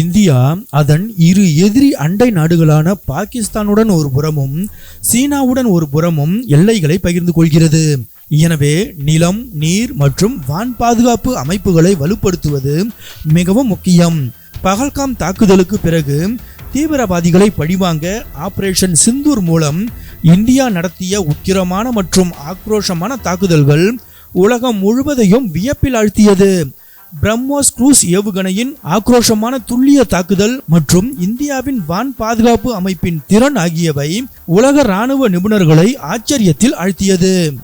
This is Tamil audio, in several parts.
இந்தியா அதன் இரு எதிரி அண்டை நாடுகளான பாகிஸ்தானுடன் ஒரு புறமும் சீனாவுடன் ஒரு புறமும் எல்லைகளை பகிர்ந்து கொள்கிறது. எனவே நிலம் நீர் மற்றும் வான் பாதுகாப்பு அமைப்புகளை வலுப்படுத்துவது மிகவும் முக்கியம். பகல்காம் தாக்குதலுக்கு பிறகு தீவிரவாதிகளை பழிவாங்க ஆபரேஷன் சிந்தூர் மூலம் இந்தியா நடத்திய உக்கிரமான மற்றும் ஆக்ரோஷமான தாக்குதல்கள் உலகம் முழுவதையும் வியப்பில் ஆழ்த்தியது. பிரம்மோஸ் குரூஸ் ஏவுகணையின் ஆக்ரோஷமான துல்லிய தாக்குதல் மற்றும் இந்தியாவின் வான் பாதுகாப்பு அமைப்பின் திறன் ஆகியவை உலக ராணுவ நிபுணர்களை ஆச்சரியத்தில் ஆழ்த்தியது.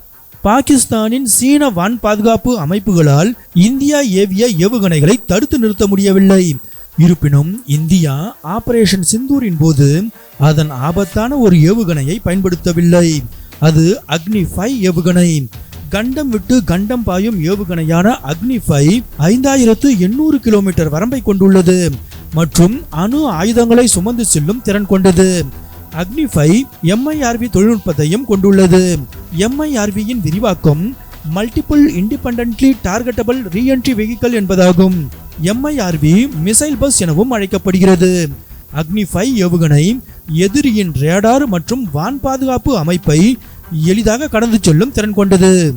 பாகிஸ்தானின் சீன வான் பாதுகாப்பு அமைப்புகளால் இந்தியா ஏவிய ஏவுகணைகளை தடுத்து நிறுத்த முடியவில்லை. இருப்பினும் இந்தியா ஆபரேஷன் சிந்தூரின் போது அதன் ஆபத்தான ஒரு ஏவுகணையை பயன்படுத்தவில்லை. அது அக்னி ஃபைவ் ஏவுகணை. கண்டம் விட்டு கண்டம் பாயும் ஏவுகணையான அக்னி ஃபைவ் ஐந்தாயிரத்து எண்ணூறு கிலோமீட்டர் வரம்பை கொண்டுள்ளது. மற்றும் அணு ஆயுதங்களை சுமந்து செல்லும் திறன் கொண்டது. அக்னி ஃபைவ் எம்ஐஆர்வி தொழில்நுட்பத்தையும் கொண்டுள்ளது. எம்ஐஆர்வியின் விரிவாக்கம் multiple independently targetable reentry vehicle என்பதாகும். எம்ஐஆர்வி மிசைல் பஸ் எனவும் அழைக்கப்படுகிறது. அக்னி ஃபைவ் ஏவுகணை எதிரியின் ரேடார் மற்றும் வான் பாதுகாப்பு அமைப்பை எளிதாக கடந்து செல்லும் திறன் கொண்டது.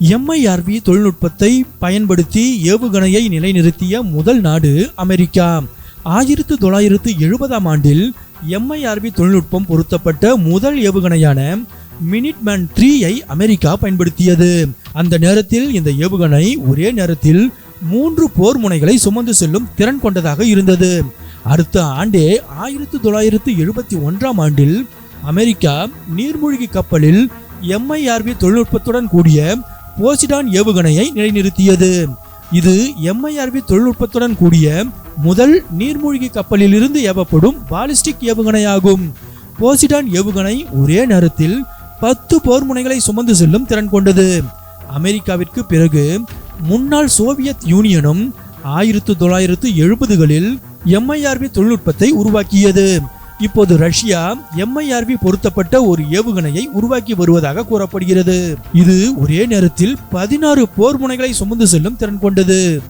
எம்ஐஆர்வி தொழில்நுட்பத்தை பயன்படுத்தி ஏவுகணையை நிலைநிறுத்திய முதல் நாடு அமெரிக்கா. ஆயிரத்து தொள்ளாயிரத்து எழுபதாம் ஆண்டில் எம்ஐஆர்வி தொழில்நுட்பம் பொருத்தப்பட்ட முதல் ஏவுகணையான மினிட்மேன் த்ரீயை அமெரிக்கா பயன்படுத்தியது. அந்த நேரத்தில் இந்த ஏவுகணை ஒரே நேரத்தில் மூன்று போர் முனைகளை சுமந்து செல்லும் திறன் கொண்டதாக இருந்தது. அடுத்த ஆண்டே ஆயிரத்து தொள்ளாயிரத்து எழுபத்தி ஒன்றாம் ஆண்டில் அமெரிக்கா நீர்மூழ்கி கப்பலில் எம்ஐஆர்பி தொழில்நுட்பத்துடன் கூடிய போசிடான் ஏவுகணையை நிலைநிறுத்தியது. இது எம்ஐஆர்பி தொழில்நுட்பத்துடன் கூடிய முதல் நீர்மூழ்கி கப்பலில் இருந்து ஏவப்படும் பாலிஸ்டிக் ஏவுகணையாகும். போசிடான் ஏவுகணை ஒரே நேரத்தில் பத்து போர் முனைகளை சுமந்து செல்லும் திறன் கொண்டது. அமெரிக்காவிற்கு பிறகு முன்னாள் சோவியத் யூனியனும் ஆயிரத்து தொள்ளாயிரத்து எழுபதுகளில் எம்ஐஆர்வி தொழில்நுட்பத்தை உருவாக்கியது. இப்போது ரஷ்யா எம்ஐஆர்வி பொருத்தப்பட்ட ஒரு ஏவுகணையை உருவாக்கி வருவதாக கூறப்படுகிறது. இது ஒரே நேரத்தில் பதினாறு போர் முனைகளை சுமந்து செல்லும் திறன் கொண்டது.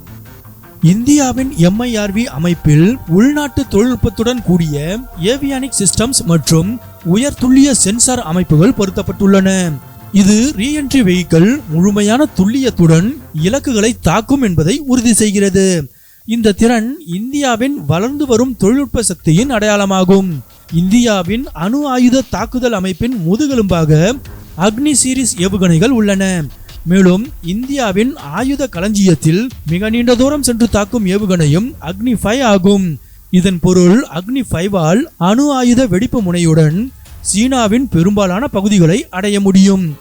இந்தியாவின் எம்ஐஆர்வி அமைப்பில் உள்நாட்டு தொழில்நுட்பத்துடன் கூடிய ஏவியானிக் சிஸ்டம்ஸ் மற்றும் உயர் துல்லிய சென்சார் அமைப்புகள் பொருத்தப்பட்டுள்ளன. இது ரீஎன்ட்ரி வெஹிக்கிள் முழுமையான துல்லியத்துடன் இலக்குகளை தாக்கும் என்பதை உறுதி செய்கிறது. இந்த திறன் இந்தியாவின் வளர்ந்து வரும் தொழில்நுட்ப சக்தியின் அடையாளமாகும். இந்தியாவின் அணு ஆயுத தாக்குதல் அமைப்பின் முதுகெலும்பாக அக்னி சீரிஸ் ஏவுகணைகள் உள்ளன. மேலும் இந்தியாவின் ஆயுத களஞ்சியத்தில் மிக நீண்ட தூரம் சென்று தாக்கும் ஏவுகணையும் அக்னி ஃபைவ் ஆகும். இதன் பொருள் அக்னி ஃபைவால் அணு ஆயுத வெடிப்பு முனையுடன் சீனாவின் பெரும்பாலான பகுதிகளை அடைய முடியும்.